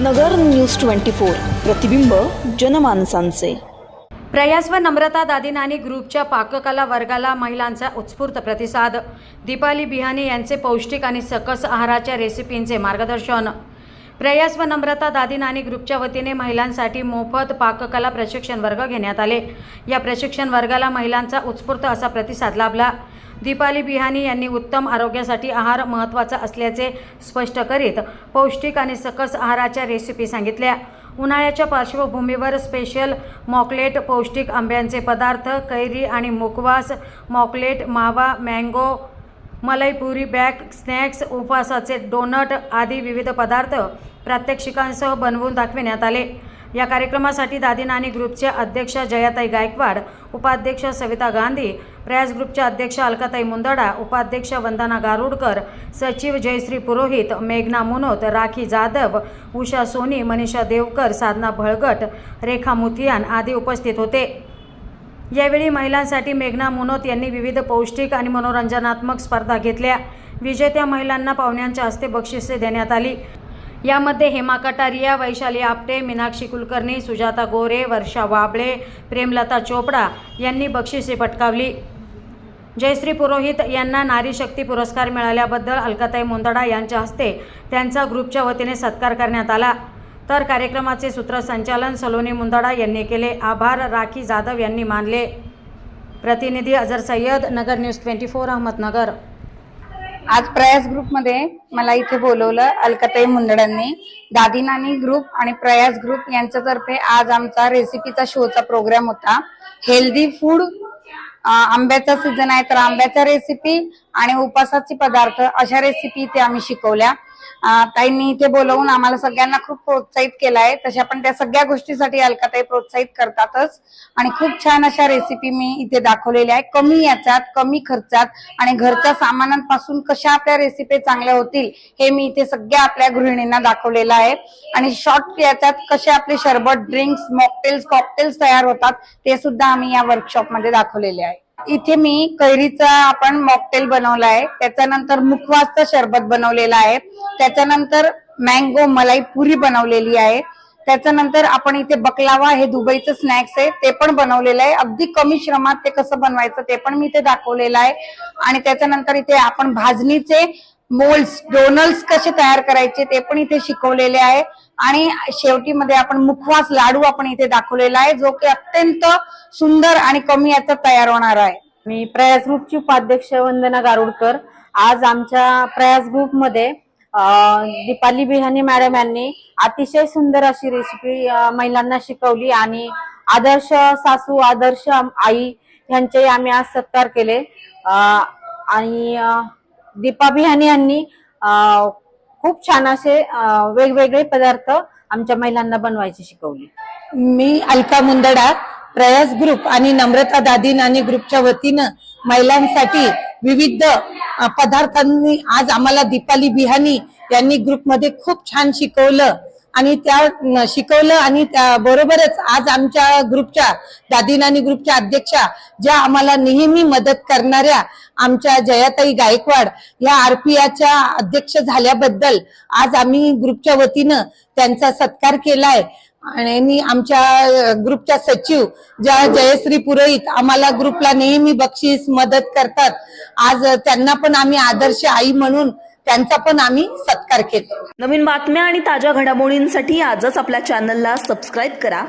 नगर news twenty four. प्रतिबिंब जनमानसांचे. प्रयास व नम्रता दादीनानी ग्रुपच्या पाककला वर्गाला महिलांचा उत्स्फूर्त प्रतिसाद. दीपाली बिहानी यांचे पौष्टिक आणि सकस आहाराच्या रेसिपींचे मार्गदर्शन. प्रयास व नम्रता दादीनानी ग्रुपच्या वतीने महिलांसाठी मोफत पाककला प्रशिक्षण वर्ग घेण्यात आले. या प्रशिक्षण वर्गाला महिलांचा उत्स्फूर्त असा प्रतिसाद लाभला. दीपाली बिहानी यांनी उत्तम आरोग्यासाठी आहार महत्त्वाचा असल्याचे स्पष्ट करीत पौष्टिक आणि सकस आहाराच्या रेसिपी सांगितल्या. उन्हाळ्याच्या पार्श्वभूमीवर स्पेशल मॉकलेट पौष्टिक आंब्यांचे पदार्थ कैरी आणि मुकवास मॉकलेट मावा मँगो मलईपुरी बॅग स्नॅक्स उपवासाचे डोनट आदी विविध पदार्थ प्रात्यक्षिकांसह बनवून दाखविण्यात आले. या कार्यक्रमासाठी दादी नानी ग्रुपच्या अध्यक्षा जयाताई गायकवाड उपाध्यक्ष सविता गांधी प्रयास ग्रुपच्या अध्यक्ष अलकाताई मुंदडा उपाध्यक्ष वंदना गारुडकर सचिव जयश्री पुरोहित मेघना मुनोत राखी जाधव उषा सोनी मनीषा देवकर साधना भळगट रेखा मुथियान आदी उपस्थित होते. यावेळी महिलांसाठी मेघना मुनोत यांनी विविध पौष्टिक आणि मनोरंजनात्मक स्पर्धा घेतल्या. विजेत्या महिलांना पाहुण्यांच्या हस्ते बक्षिसे देण्यात आली. यामध्ये हेमा कटारिया वैशाली आपटे मीनाक्षी कुलकर्णी सुजाता गोरे वर्षा वाबळे प्रेमलता चोपडा यांनी बक्षिसे पटकावली. जयश्री पुरोहित यांना नारी शक्ती पुरस्कार मिळाल्याबद्दल अलकाताई मुंदडा यांच्या हस्ते त्यांचा ग्रुपच्या वतीने सत्कार करण्यात आला. तर कार्यक्रमाचे सूत्रसंचालन सलोनी मुंदडा यांनी केले. आभार राखी जाधव यांनी मानले. प्रतिनिधी Azhar Sayyad Nagar news twenty four Ahmednagar. आज प्रयास ग्रुपमध्ये मला इथे बोलवलं अलकाताई मुंदडांनी दादीनानी ग्रुप आणि प्रयास ग्रुप यांच्यातर्फे आज आमचा रेसिपीचा शोचा प्रोग्राम होता. हेल्दी फूड आंब्याचा सीझन आहे तर आंब्याच्या रेसिपी आणि उपासाचे पदार्थ अशा रेसिपी इथे आम्ही शिकवल्या. ताईंनी इथे बोलवून आम्हाला सगळ्यांना खूप प्रोत्साहित केलं आहे तशा पण त्या सगळ्या गोष्टीसाठी अलकाताई प्रोत्साहित करतातच. आणि खूप छान अशा रेसिपी मी इथे दाखवलेल्या आहे कमी याच्यात कमी खर्चात आणि घरच्या सामानांपासून कशा आपल्या रेसिपी चांगल्या होतील हे मी इथे सगळ्या आपल्या गृहिणींना दाखवलेलं आहे. आणि शॉर्ट याच्यात कसे आपले शरबत ड्रिंक्स मॉकटेल्स कॉकटेल्स तयार होतात ते सुद्धा आम्ही या वर्कशॉपमध्ये दाखवलेले आहे. इथे मी कैरीचा आपण मॉकटेल बनवला आहे. त्याच्यानंतर मुखवासचा शरबत बनवलेला आहे. त्याच्यानंतर मँगो मलाई पुरी बनवलेली आहे. त्याच्यानंतर आपण इथे बकलावा हे दुबईचं स्नॅक्स आहे. ते पण बनवलेलं आहे. अगदी कमी श्रमात ते कसं बनवायचं ते पण मी इथे दाखवलेलं आहे. आणि त्याच्यानंतर इथे आपण भाजणीचे मोल्स डोनल्स कसे तयार करायचे ते पण इथे शिकवलेले आहे. आणि शेवटी मध्ये आपण मुखवास लाडू आपण इथे दाखवलेला आहे जो की अत्यंत सुंदर आणि कमी याचा तयार होणार आहे. मी प्रयास ग्रुपची उपाध्यक्ष वंदना गारुडकर आज आमच्या प्रयास ग्रुपमध्ये दीपाली बिहानी मॅडम यांनी अतिशय सुंदर अशी रेसिपी महिलांना शिकवली आणि आदर्श सासू आदर्श आई यांचे आम्ही आज सत्कार केले. आणि दीपा बिहानी यांनी खूप छान असे वेगवेगळे पदार्थ आमच्या महिलांना बनवायचे शिकवले. मी अलका मुंदडा प्रयास ग्रुप आणि नम्रता दादी नानी ग्रुपच्या वतीनं महिलांसाठी विविध पदार्थांनी आज आम्हाला दीपाली बिहानी यांनी ग्रुपमध्ये खूप छान शिकवलं. आणि त्या शिकवलं आणि त्या बरोबरच आज आमच्या ग्रुपच्या दादी नानी ग्रुपच्या अध्यक्षा ज्या आम्हाला नेहमी मदत करणाऱ्या आमच्या जयाताई गायकवाड या आरपीआच्या अध्यक्ष झाल्याबद्दल आज आम्ही ग्रुपच्या वतीनं त्यांचा सत्कार केलाय. आणि आमच्या ग्रुपच्या सचिव ज्या जयश्री पुरोहित आम्हाला ग्रुपला नेहमी बक्षीस मदत करतात. आज त्यांना पण आम्ही आदर्श आई म्हणून त्यांचा पण आम्ही सत्कार केला. नवीन बातम्या आणि ताज्या घडामोडींसाठी आजच आपल्या चॅनलला सबस्क्राईब करा.